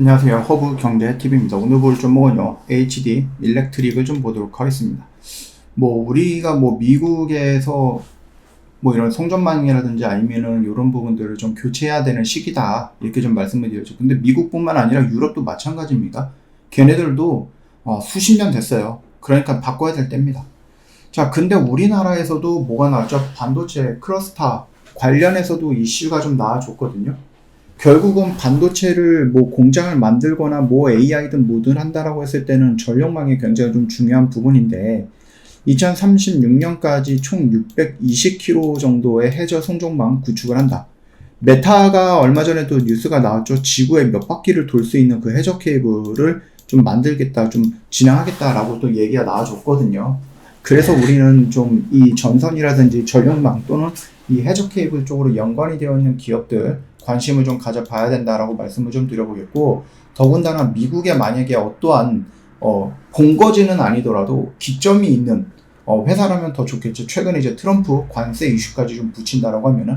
안녕하세요. 허브 경제 TV입니다. 오늘 볼 종목은요, HD 일렉트릭을 좀 보도록 하겠습니다. 뭐, 우리가 뭐, 미국에서 뭐 이런 송전망이라든지 아니면은 이런 부분들을 좀 교체해야 되는 시기다. 이렇게 좀 말씀을 드렸죠. 근데 미국뿐만 아니라 유럽도 마찬가지입니다. 걔네들도 어, 수십 년 됐어요. 그러니까 바꿔야 될 때입니다. 자, 근데 우리나라에서도 뭐가 나왔죠? 반도체 클러스터 관련해서도 이슈가 좀 나와줬거든요. 결국은 반도체를 뭐 공장을 만들거나 뭐 AI든 뭐든 한다라고 했을 때는 전력망이 굉장히 좀 중요한 부분인데 2036년까지 총 620km 정도의 해저 송전망 구축을 한다. 메타가 얼마 전에도 뉴스가 나왔죠. 지구에 몇 바퀴를 돌 수 있는 그 해저 케이블을 좀 만들겠다, 좀 진행하겠다라고 또 얘기가 나와줬거든요. 그래서 우리는 좀 이 전선이라든지 전력망 또는 이 해저 케이블 쪽으로 연관이 되어 있는 기업들 관심을 좀 가져봐야 된다라고 말씀을 좀 드려보겠고 더군다나 미국에 만약에 어떠한 어, 본거지는 아니더라도 기점이 있는 어, 회사라면 더 좋겠죠. 최근에 이제 트럼프 관세 이슈까지 좀 붙인다라고 하면은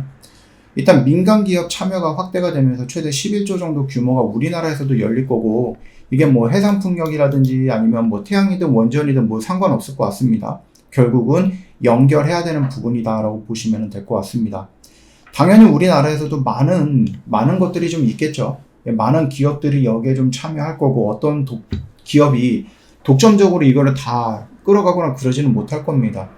일단 민간 기업 참여가 확대가 되면서 최대 11조 정도 규모가 우리나라에서도 열릴 거고 이게 뭐 해상 풍력이라든지 아니면 뭐 태양이든 원전이든 뭐 상관없을 것 같습니다. 결국은 연결해야 되는 부분이다라고 보시면 될 것 같습니다. 당연히 우리나라에서도 많은 많은 것들이 좀 있겠죠. 예, 많은 기업들이 여기에 좀 참여할 거고 어떤 독, 기업이 독점적으로 이거를 다 끌어가거나 그러지는 못할 겁니다.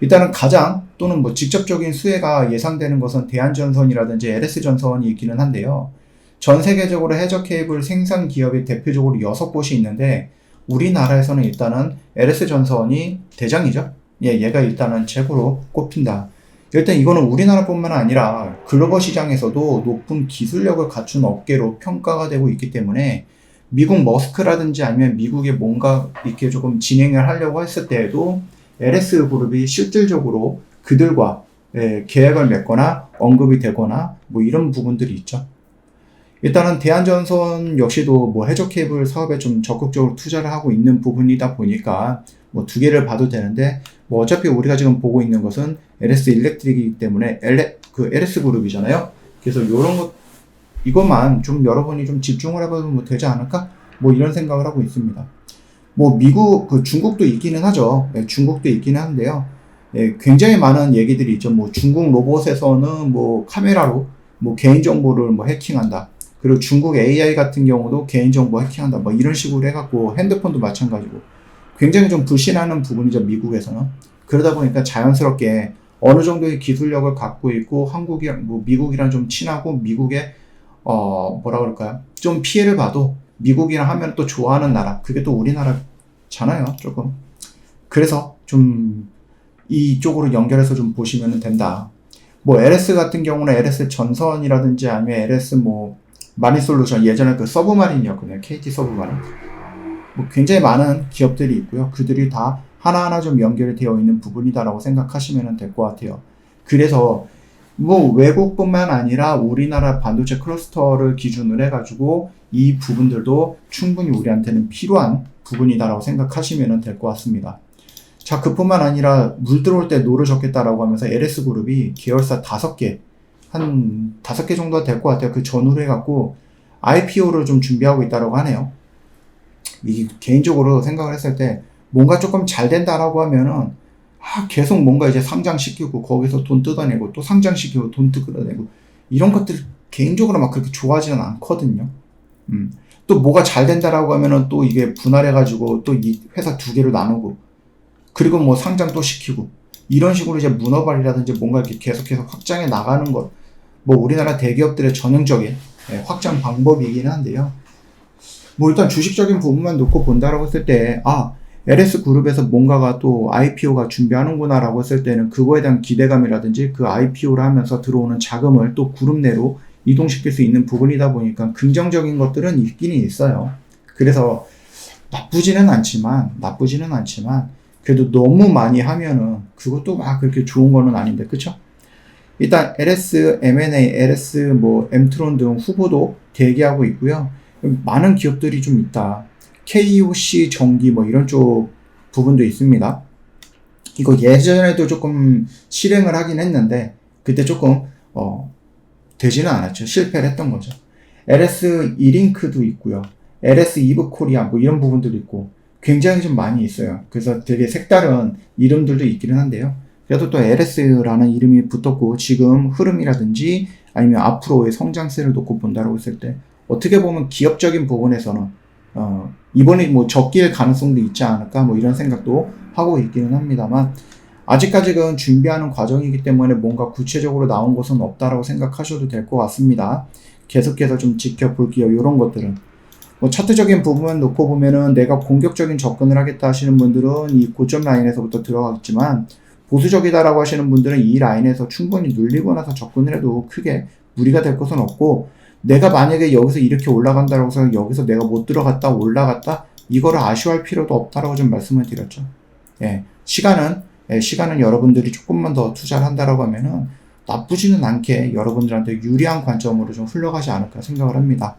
일단은 가장 또는 뭐 직접적인 수혜가 예상되는 것은 대한전선이라든지 LS전선이 있기는 한데요. 전 세계적으로 해저 케이블 생산 기업이 대표적으로 6곳이 있는데 우리나라에서는 일단은 LS전선이 대장이죠. 예, 얘가 일단은 최고로 꼽힌다. 일단 이거는 우리나라뿐만 아니라 글로벌 시장에서도 높은 기술력을 갖춘 업계로 평가가 되고 있기 때문에 미국 머스크라든지 아니면 미국에 뭔가 이렇게 조금 진행을 하려고 했을 때에도 LS 그룹이 실질적으로 그들과 예, 계약을 맺거나 언급이 되거나 뭐 이런 부분들이 있죠. 일단은 대한전선 역시도 뭐 해저 케이블 사업에 좀 적극적으로 투자를 하고 있는 부분이다 보니까 뭐 두 개를 봐도 되는데 뭐 어차피 우리가 지금 보고 있는 것은 LS 일렉트릭이기 때문에 L, 그 LS 그룹이잖아요. 그래서 이런 것 이것만 좀 여러분이 좀 집중을 해보면 되지 않을까? 뭐 이런 생각을 하고 있습니다. 뭐 미국 그 중국도 있기는 하죠. 네, 중국도 있기는 한데요. 예, 굉장히 많은 얘기들이 있죠. 뭐 중국 로봇에서는 뭐 카메라로 뭐 개인 정보를 뭐 해킹한다. 그리고 중국 AI 같은 경우도 개인 정보 해킹한다. 뭐 이런 식으로 해갖고 핸드폰도 마찬가지고 굉장히 좀 불신하는 부분이죠. 미국에서는 그러다 보니까 자연스럽게 어느 정도의 기술력을 갖고 있고 한국이랑 뭐 미국이랑 좀 친하고 미국의 어 뭐라 그럴까요? 좀 피해를 봐도 미국이랑 하면 또 좋아하는 나라 그게 또 우리나라잖아요. 조금 그래서 좀 이쪽으로 연결해서 좀 보시면 된다. 뭐 LS 같은 경우는 LS 전선이라든지 아니면 LS 뭐 마리솔루션 예전에 그 서브마린이었거든요. KT 서브마린. 뭐 굉장히 많은 기업들이 있고요. 그들이 다 하나하나 좀 연결이 되어 있는 부분이다라고 생각하시면 될 것 같아요. 그래서 뭐 외국뿐만 아니라 우리나라 반도체 클러스터를 기준으로 해가지고 이 부분들도 충분히 우리한테는 필요한 부분이다라고 생각하시면 될 것 같습니다. 자, 그뿐만 아니라 물 들어올 때 노를 젓겠다라고 하면서 LS 그룹이 계열사 다섯 개, 한 다섯 개 정도가 될것 같아요. 그 전후로 해갖고 IPO를 좀 준비하고 있다라고 하네요. 이 개인적으로 생각을 했을 때 뭔가 조금 잘 된다라고 하면은 아, 계속 뭔가 이제 상장시키고 거기서 돈 뜯어내고 또 상장시키고 돈 뜯어내고 이런 것들 개인적으로 막 그렇게 좋아하지는 않거든요. 음. 또 뭐가 잘 된다라고 하면은 또 이게 분할해가지고 또 이 회사 두 개로 나누고 그리고 뭐 상장 또 시키고 이런 식으로 이제 문어발이라든지 뭔가 이렇게 계속해서 확장해 나가는 것. 뭐 우리나라 대기업들의 전형적인 예, 확장 방법이긴 한데요. 뭐 일단 주식적인 부분만 놓고 본다라고 했을 때, 아, LS 그룹에서 뭔가가 또 IPO가 준비하는구나라고 했을 때는 그거에 대한 기대감이라든지 그 IPO를 하면서 들어오는 자금을 또 그룹 내로 이동시킬 수 있는 부분이다 보니까 긍정적인 것들은 있기는 있어요. 그래서 나쁘지는 않지만, 나쁘지는 않지만, 그래도 너무 많이 하면은 그것도 막 그렇게 좋은 거는 아닌데, 그쵸? 일단 LS, M&A, LS, 뭐, 엠트론 등 후보도 대기하고 있고요. 많은 기업들이 좀 있다. KOC 전기 뭐 이런 쪽 부분도 있습니다. 이거 예전에도 조금 실행을 하긴 했는데 그때 조금 어 되지는 않았죠. 실패를 했던 거죠. LS 이링크도 있고요. LS 이브 코리아 뭐 이런 부분들도 있고 굉장히 좀 많이 있어요. 그래서 되게 색다른 이름들도 있기는 한데요. 그래도 또 LS라는 이름이 붙었고 지금 흐름이라든지 아니면 앞으로의 성장세를 놓고 본다라고 했을 때 어떻게 보면 기업적인 부분에서는 어, 이번에 뭐 적길 가능성도 있지 않을까 뭐 이런 생각도 하고 있기는 합니다만 아직까지는 준비하는 과정이기 때문에 뭔가 구체적으로 나온 것은 없다라고 생각하셔도 될 것 같습니다. 계속해서 좀 지켜볼게요. 이런 것들은. 뭐 차트적인 부분 놓고 보면은 내가 공격적인 접근을 하겠다 하시는 분들은 이 고점 라인에서부터 들어가겠지만 보수적이다라고 하시는 분들은 이 라인에서 충분히 눌리고 나서 접근을 해도 크게 무리가 될 것은 없고 내가 만약에 여기서 이렇게 올라간다고 해서 여기서 내가 못 들어갔다 올라갔다 이거를 아쉬워할 필요도 없다라고 좀 말씀을 드렸죠. 예. 시간은 예, 시간은 여러분들이 조금만 더 투자를 한다라고 하면은 나쁘지는 않게 여러분들한테 유리한 관점으로 좀 흘러가지 않을까 생각을 합니다.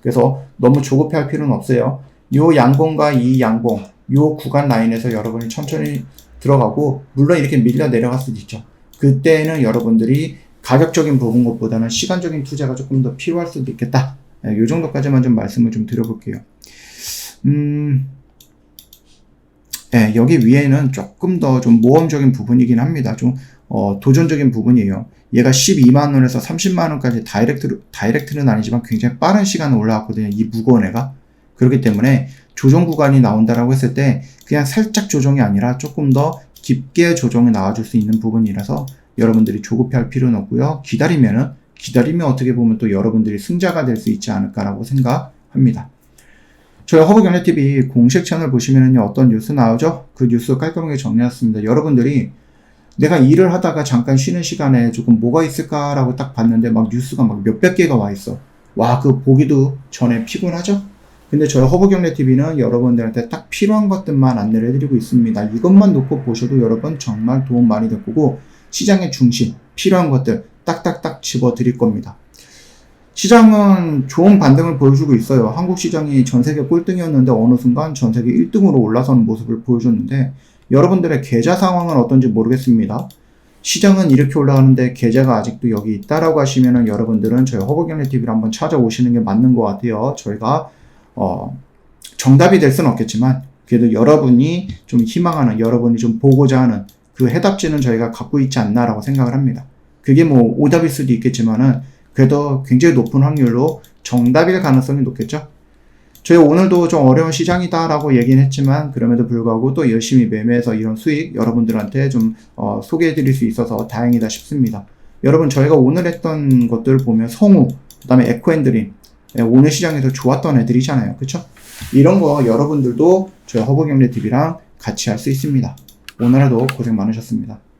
그래서 너무 조급해할 필요는 없어요. 요 양봉과 이 양봉, 요 구간 라인에서 여러분이 천천히 들어가고 물론 이렇게 밀려 내려갈 수도 있죠. 그때는 여러분들이 가격적인 부분 것보다는 시간적인 투자가 조금 더 필요할 수도 있겠다. 예, 요 정도까지만 좀 말씀을 좀 드려볼게요. 음, 예, 여기 위에는 조금 더 좀 모험적인 부분이긴 합니다. 좀 어, 도전적인 부분이에요. 얘가 12만 원에서 30만 원까지 다이렉트 다이렉트는 아니지만 굉장히 빠른 시간에 올라왔거든요. 이 무거운 애가 그렇기 때문에 조정 구간이 나온다라고 했을 때 그냥 살짝 조정이 아니라 조금 더 깊게 조정이 나와줄 수 있는 부분이라서 여러분들이 조급해할 필요는 없고요. 기다리면은 기다리면 어떻게 보면 또 여러분들이 승자가 될 수 있지 않을까라고 생각합니다. 저희 허브경제TV 공식 채널 보시면은요, 어떤 뉴스 나오죠? 그 뉴스 깔끔하게 정리했습니다. 여러분들이 내가 일을 하다가 잠깐 쉬는 시간에 조금 뭐가 있을까라고 딱 봤는데 막 뉴스가 막 몇백 개가 와 있어. 와, 그 보기도 전에 피곤하죠? 근데 저희 허브경제TV는 여러분들한테 딱 필요한 것들만 안내를 해드리고 있습니다. 이것만 놓고 보셔도 여러분 정말 도움 많이 될 거고, 시장의 중심, 필요한 것들 딱딱딱 집어 드릴 겁니다. 시장은 좋은 반등을 보여주고 있어요. 한국 시장이 전 세계 꼴등이었는데 어느 순간 전 세계 1등으로 올라서는 모습을 보여줬는데 여러분들의 계좌 상황은 어떤지 모르겠습니다. 시장은 이렇게 올라가는데 계좌가 아직도 여기 있다라고 하시면은 여러분들은 저희 허브경제 TV를 한번 찾아오시는 게 맞는 것 같아요. 저희가 어, 정답이 될 수는 없겠지만 그래도 여러분이 좀 희망하는 여러분이 좀 보고자 하는 그 해답지는 저희가 갖고 있지 않나라고 생각을 합니다. 그게 뭐 오답일 수도 있겠지만은 그래도 굉장히 높은 확률로 정답일 가능성이 높겠죠. 저희 오늘도 좀 어려운 시장이다라고 얘기는 했지만 그럼에도 불구하고 또 열심히 매매해서 이런 수익 여러분들한테 좀 어, 소개해드릴 수 있어서 다행이다 싶습니다. 여러분 저희가 오늘 했던 것들 보면 성우, 그다음에 에코앤드린 예, 오늘 시장에서 좋았던 애들이잖아요, 그렇죠? 이런 거 여러분들도 저희 허브경제 TV랑 같이 할 수 있습니다. 오늘도 고생 많으셨습니다.